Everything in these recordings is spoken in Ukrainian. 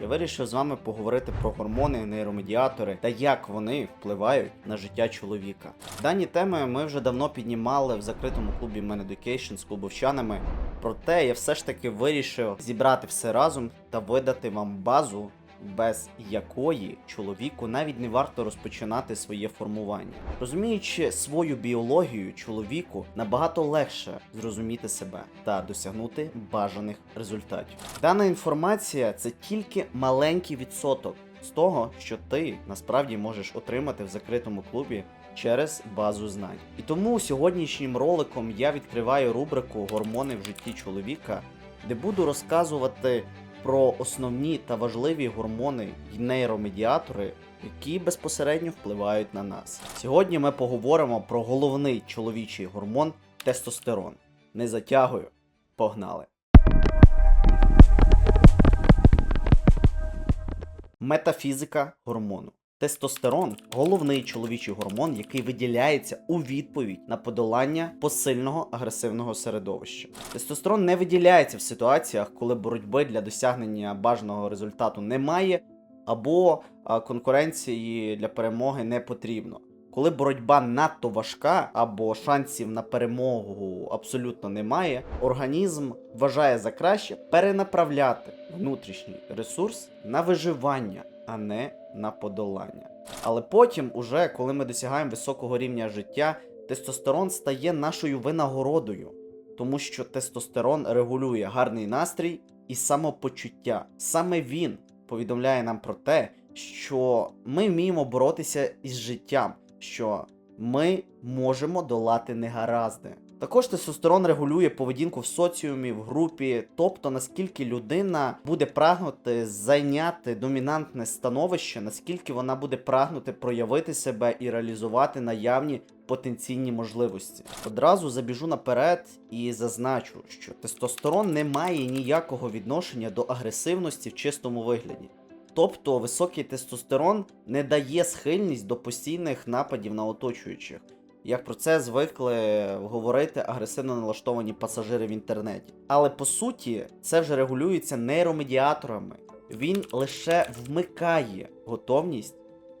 я вирішив з вами поговорити про гормони, нейромедіатори та як вони впливають на життя чоловіка. Дані теми ми вже давно піднімали в закритому клубі Man Education з клубовчанами. Проте я все ж таки вирішив зібрати все разом та видати вам базу, без якої чоловіку навіть не варто розпочинати своє формування. Розуміючи свою біологію, чоловіку набагато легше зрозуміти себе та досягнути бажаних результатів. Дана інформація це тільки маленький відсоток з того, що ти насправді можеш отримати в закритому клубі через базу знань. І тому сьогоднішнім роликом я відкриваю рубрику Гормони в житті чоловіка, де буду розказувати про основні та важливі гормони й нейромедіатори, які безпосередньо впливають на нас. Сьогодні ми поговоримо про головний чоловічий гормон тестостерон. Не затягую, погнали! Метафізика гормону. Тестостерон головний чоловічий гормон, який виділяється у відповідь на подолання посильного агресивного середовища. Тестостерон не виділяється в ситуаціях, коли боротьби для досягнення бажаного результату немає, або конкуренції для перемоги не потрібно. Коли боротьба надто важка або шансів на перемогу абсолютно немає, організм вважає за краще перенаправляти внутрішній ресурс на виживання, а не на подолання. Але потім, уже коли ми досягаємо високого рівня життя, тестостерон стає нашою винагородою, тому що тестостерон регулює гарний настрій і самопочуття. Саме він повідомляє нам про те, що ми вміємо боротися із життям, що ми можемо долати негаразди. Також тестостерон регулює поведінку в соціумі, в групі, тобто наскільки людина буде прагнути зайняти домінантне становище, наскільки вона буде прагнути проявити себе і реалізувати наявні потенційні можливості. Одразу забіжу наперед і зазначу, що тестостерон не має ніякого відношення до агресивності в чистому вигляді. Тобто високий тестостерон не дає схильність до постійних нападів на оточуючих. Як про це звикли говорити агресивно налаштовані пасажири в інтернеті. Але по суті, це вже регулюється нейромедіаторами. Він лише вмикає готовність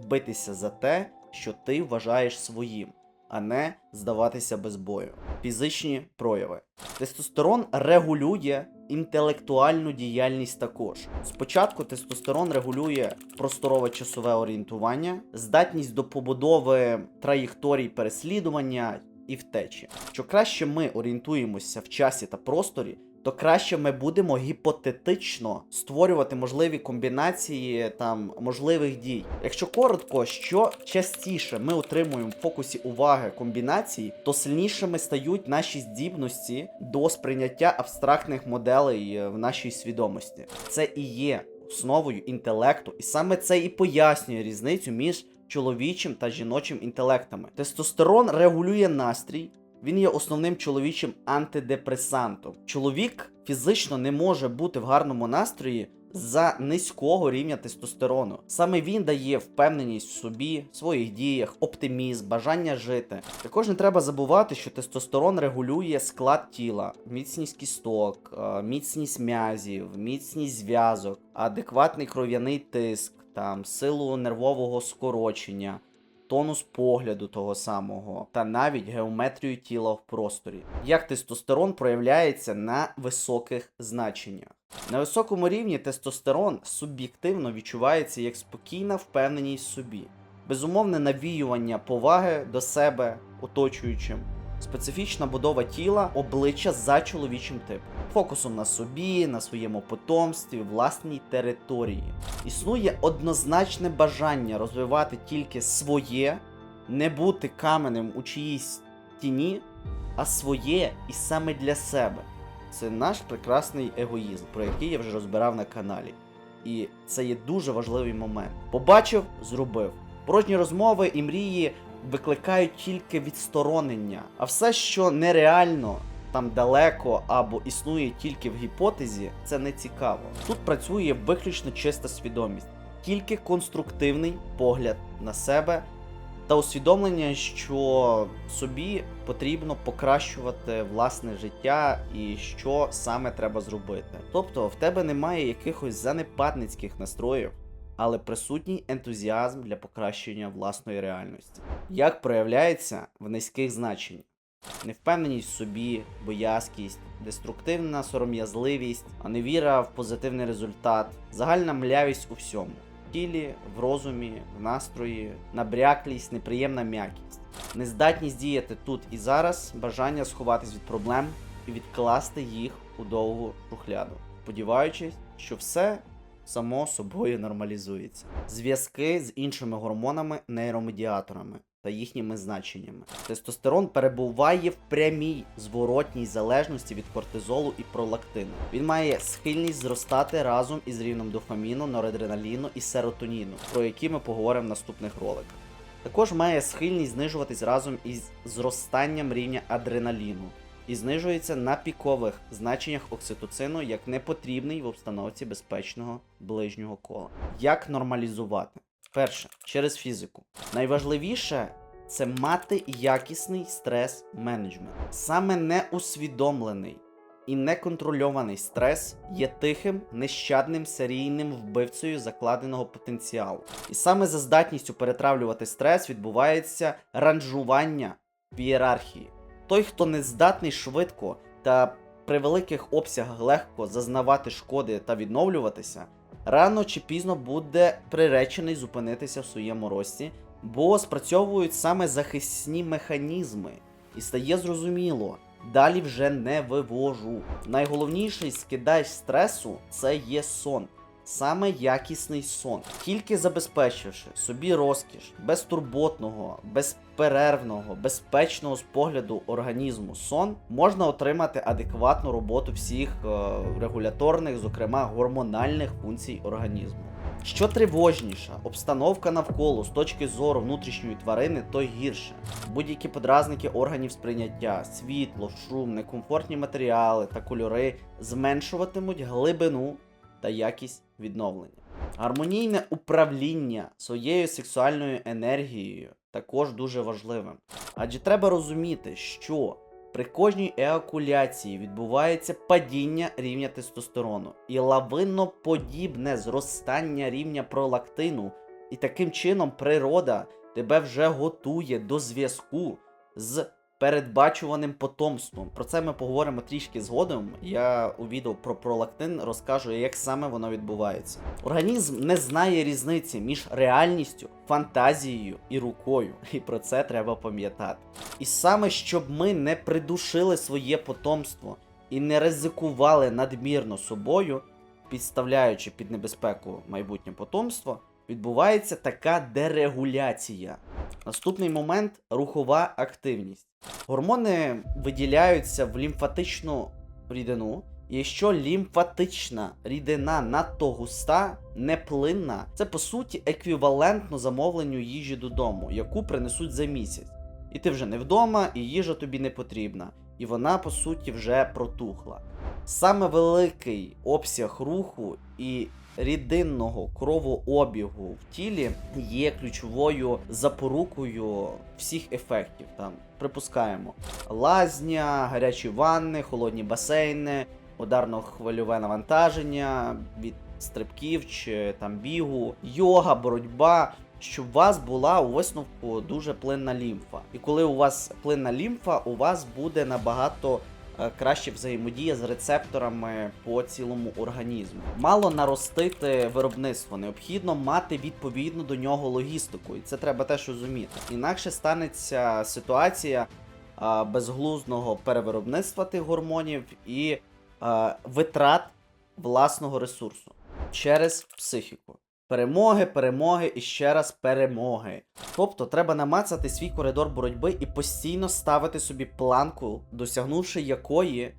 битися за те, що ти вважаєш своїм, а не здаватися без бою. Фізичні прояви. Тестостерон регулює інтелектуальну діяльність також. Спочатку тестостерон регулює просторове часове орієнтування, здатність до побудови траєкторій переслідування і втечі. Що краще ми орієнтуємося в часі та просторі, то краще ми будемо гіпотетично створювати можливі комбінації там можливих дій. Якщо коротко, що частіше ми отримуємо в фокусі уваги комбінації, то сильнішими стають наші здібності до сприйняття абстрактних моделей е, в нашій свідомості. Це і є основою інтелекту, і саме це і пояснює різницю між чоловічим та жіночим інтелектами. Тестостерон регулює настрій. Він є основним чоловічим антидепресантом. Чоловік фізично не може бути в гарному настрої за низького рівня тестостерону. Саме він дає впевненість в собі, в своїх діях, оптимізм, бажання жити. Також не треба забувати, що тестостерон регулює склад тіла, міцність кісток, е, міцність м'язів, міцність зв'язок, адекватний кров'яний тиск, там силу нервового скорочення тонус погляду того самого, та навіть геометрію тіла в просторі. Як тестостерон проявляється на високих значеннях. На високому рівні тестостерон суб'єктивно відчувається як спокійна впевненість в собі, безумовне навіювання поваги до себе оточуючим, специфічна будова тіла, обличчя за чоловічим типом, фокусом на собі, на своєму потомстві, власній території. Існує однозначне бажання розвивати тільки своє, не бути каменем у чиїсь тіні, а своє і саме для себе. Це наш прекрасний егоїзм, про який я вже розбирав на каналі. І це є дуже важливий момент. Побачив, зробив. Порожні розмови і мрії викликають тільки відсторонення, а все, що нереально, там далеко або існує тільки в гіпотезі, це не цікаво. Тут працює виключно чиста свідомість, тільки конструктивний погляд на себе та усвідомлення, що собі потрібно покращувати власне життя і що саме треба зробити. Тобто в тебе немає якихось занепадницьких настроїв, але присутній ентузіазм для покращення власної реальності. Як проявляється в низьких значеннях? Невпевненість в собі, боязкість, деструктивна сором'язливість, а невіра в позитивний результат, загальна млявість у всьому в тілі, в розумі, в настрої, набряклість, неприємна м'якість, нездатність діяти тут і зараз, бажання сховатись від проблем і відкласти їх у довгу шухляду, сподіваючись, що все само собою нормалізується. Зв'язки з іншими гормонами, нейромедіаторами та їхніми значеннями. Тестостерон перебуває в прямій зворотній залежності від кортизолу і пролактину. Він має схильність зростати разом із рівнем дофаміну, норадреналіну і серотоніну, про які ми поговоримо в наступних роликах. Також має схильність знижуватись разом із зростанням рівня адреналіну і знижується на пікових значеннях окситоцину як непотрібний в обстановці безпечного ближнього кола. Як нормалізувати? Перше, через фізику. Найважливіше це мати якісний стрес-менеджмент. Саме неусвідомлений і неконтрольований стрес є тихим, нещадним серійним вбивцею закладеного потенціалу. І саме за здатністю перетравлювати стрес відбувається ранжування в ієрархії. Той, хто не здатний швидко та при великих обсягах легко зазнавати шкоди та відновлюватися, рано чи пізно буде приречений зупинитися в своєму рості, бо спрацьовують саме захисні механізми, і стає зрозуміло, далі вже не вивожу. Найголовніший скидач стресу це є сон. Саме якісний сон, тільки забезпечивши собі розкіш безтурботного, безперервного, безпечного з погляду організму сон, можна отримати адекватну роботу всіх е, регуляторних, зокрема гормональних функцій організму. Що тривожніша, обстановка навколо з точки зору внутрішньої тварини, то гірше. Будь-які подразники органів сприйняття, світло, шум, некомфортні матеріали та кольори зменшуватимуть глибину та якість відновлення. Гармонійне управління своєю сексуальною енергією також дуже важливим. Адже треба розуміти, що при кожній еакуляції відбувається падіння рівня тестостерону і лавинно-подібне зростання рівня пролактину, і таким чином природа тебе вже готує до зв'язку з передбачуваним потомством. Про це ми поговоримо трішки згодом. Я у відео про пролактин розкажу, як саме воно відбувається. Організм не знає різниці між реальністю, фантазією і рукою, і про це треба пам'ятати. І саме щоб ми не придушили своє потомство і не ризикували надмірно собою, підставляючи під небезпеку майбутнє потомство, відбувається така дерегуляція. Наступний момент рухова активність. Гормони виділяються в лімфатичну рідину. Якщо лімфатична рідина надто густа, неплинна, це по суті еквівалентно замовленню їжі додому, яку принесуть за місяць. І ти вже не вдома, і їжа тобі не потрібна. І вона, по суті, вже протухла. Саме великий обсяг руху і рідинного кровообігу в тілі є ключовою запорукою всіх ефектів. Там припускаємо лазня, гарячі ванни, холодні басейни, ударно-хвильове навантаження від стрибків чи там бігу, йога, боротьба. Щоб у вас була у висновку дуже плинна лімфа. І коли у вас плинна лімфа, у вас буде набагато краще взаємодія з рецепторами по цілому організму. Мало наростити виробництво, необхідно мати відповідну до нього логістику, і це треба теж розуміти. Інакше станеться ситуація е, безглузного перевиробництва тих гормонів і е, витрат власного ресурсу через психіку. Перемоги, перемоги і ще раз перемоги. Тобто треба намацати свій коридор боротьби і постійно ставити собі планку, досягнувши якої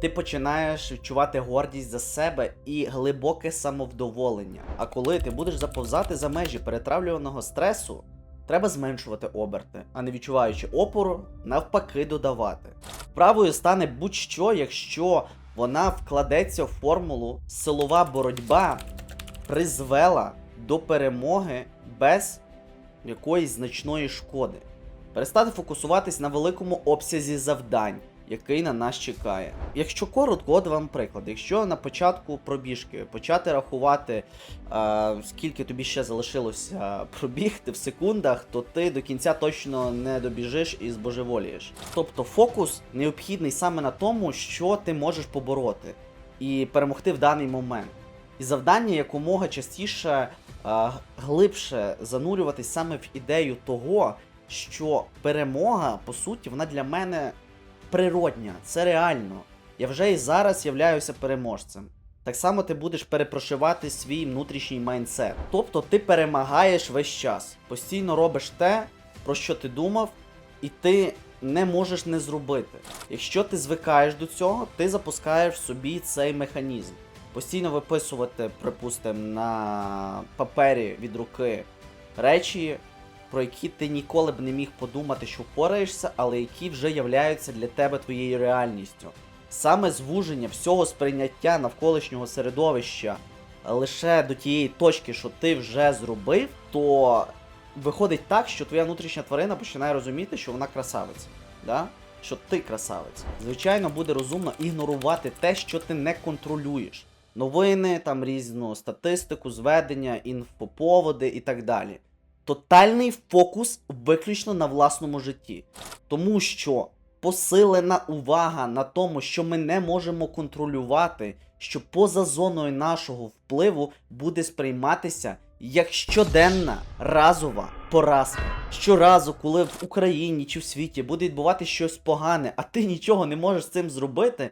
ти починаєш відчувати гордість за себе і глибоке самовдоволення. А коли ти будеш заповзати за межі перетравлюваного стресу, треба зменшувати оберти, а не відчуваючи опору, навпаки додавати. Правою стане будь-що, якщо вона вкладеться в формулу силова боротьба призвела до перемоги без якоїсь значної шкоди, перестати фокусуватись на великому обсязі завдань, який на нас чекає. Якщо коротко, от вам приклад. Якщо на початку пробіжки почати рахувати, е, скільки тобі ще залишилося пробігти в секундах, то ти до кінця точно не добіжиш і збожеволієш. Тобто фокус необхідний саме на тому, що ти можеш побороти і перемогти в даний момент. І завдання якомога частіше е, глибше занурюватись саме в ідею того, що перемога, по суті, вона для мене природня, це реально. Я вже і зараз являюся переможцем. Так само ти будеш перепрошивати свій внутрішній майндсет. Тобто ти перемагаєш весь час, постійно робиш те, про що ти думав, і ти не можеш не зробити. Якщо ти звикаєш до цього, ти запускаєш в собі цей механізм. Постійно виписувати, припустимо, на папері від руки речі, про які ти ніколи б не міг подумати, що впораєшся, але які вже являються для тебе твоєю реальністю. Саме звуження всього сприйняття навколишнього середовища лише до тієї точки, що ти вже зробив, то виходить так, що твоя внутрішня тварина починає розуміти, що вона красавиця. Да? Що ти красавець. Звичайно, буде розумно ігнорувати те, що ти не контролюєш. Новини, там різну статистику, зведення, інфоповоди і так далі. Тотальний фокус виключно на власному житті. Тому що посилена увага на тому, що ми не можемо контролювати, що поза зоною нашого впливу буде сприйматися як щоденна разова поразка. Щоразу, коли в Україні чи в світі буде відбувати щось погане, а ти нічого не можеш з цим зробити,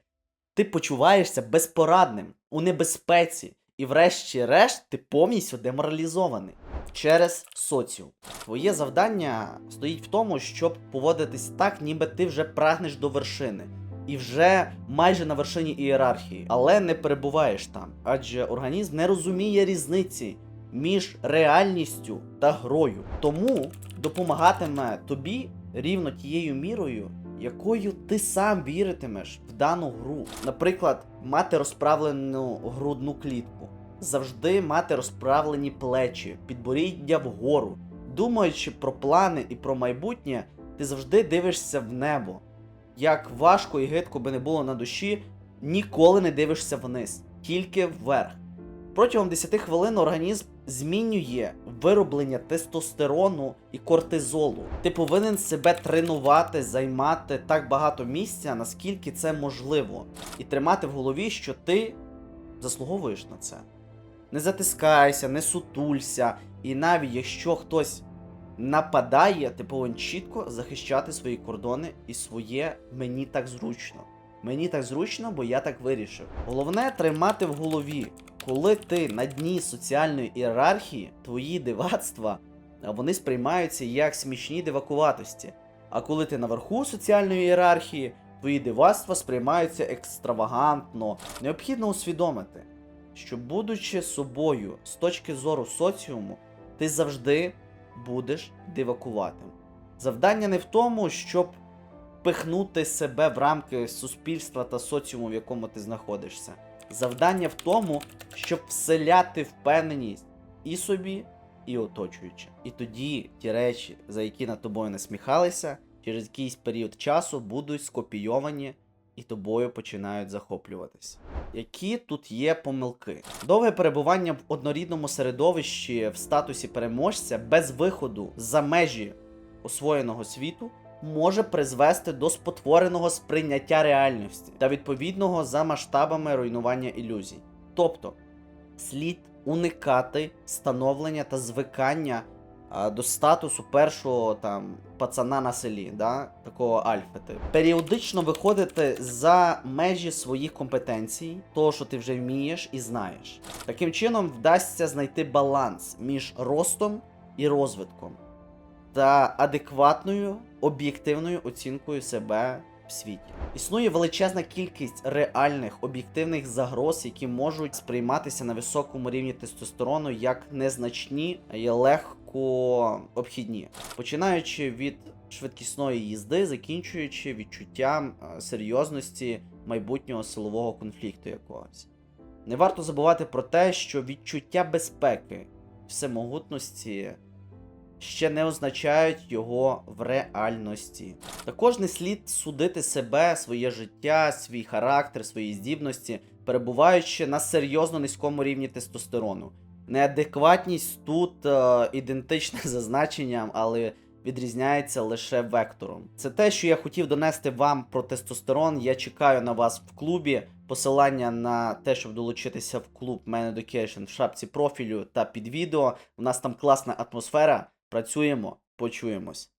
ти почуваєшся безпорадним, у небезпеці, і врешті-решт ти повністю деморалізований через соціум. Твоє завдання стоїть в тому, щоб поводитись так, ніби ти вже прагнеш до вершини. І вже майже на вершині ієрархії, але не перебуваєш там, адже організм не розуміє різниці між реальністю та грою. Тому допомагатиме тобі рівно тією мірою, якою ти сам віритимеш в дану гру. Наприклад, мати розправлену грудну клітку, завжди мати розправлені плечі, підборіддя вгору. Думаючи про плани і про майбутнє, ти завжди дивишся в небо. Як важко і гидко би не було на душі, ніколи не дивишся вниз, тільки вверх. Протягом 10 хвилин організм змінює вироблення тестостерону і кортизолу. Ти повинен себе тренувати, займати так багато місця, наскільки це можливо, і тримати в голові, що ти заслуговуєш на це. Не затискайся, не сутулься, і навіть якщо хтось нападає, ти повинен чітко захищати свої кордони і своє мені так зручно. Мені так зручно, бо я так вирішив. Головне тримати в голові, коли ти на дні соціальної ієрархії, твої дивацтва вони сприймаються як смішні дивакуватості. А коли ти наверху соціальної ієрархії, твої дивацтва сприймаються екстравагантно. Необхідно усвідомити, що будучи собою з точки зору соціуму, ти завжди будеш дивакуватим. Завдання не в тому, щоб пихнути себе в рамки суспільства та соціуму, в якому ти знаходишся. Завдання в тому, щоб вселяти впевненість і собі, і оточуючим. І тоді ті речі, за які над тобою насміхалися, через якийсь період часу будуть скопійовані і тобою починають захоплюватися. Які тут є помилки? Довге перебування в однорідному середовищі в статусі переможця без виходу за межі освоєного світу може призвести до спотвореного сприйняття реальності та відповідного за масштабами руйнування ілюзій. Тобто слід уникати становлення та звикання а, до статусу першого там пацана на селі, да? такого альфа типу. Періодично виходити за межі своїх компетенцій, того, що ти вже вмієш і знаєш. Таким чином вдасться знайти баланс між ростом і розвитком та адекватною об'єктивною оцінкою себе в світі. Існує величезна кількість реальних об'єктивних загроз, які можуть сприйматися на високому рівні тестостерону як незначні і легко обхідні, починаючи від швидкісної їзди, закінчуючи відчуттям е, серйозності майбутнього силового конфлікту якогось. Не варто забувати про те, що відчуття безпеки, всемогутності ще не означають його в реальності. Також не слід судити себе, своє життя, свій характер, свої здібності, перебуваючи на серйозно низькому рівні тестостерону. Неадекватність тут е, ідентична за значенням, але відрізняється лише вектором. Це те, що я хотів донести вам про тестостерон. Я чекаю на вас в клубі. Посилання на те, щоб долучитися в клуб Man Education в шапці профілю та під відео. У нас там класна атмосфера. Працюємо, почуємось.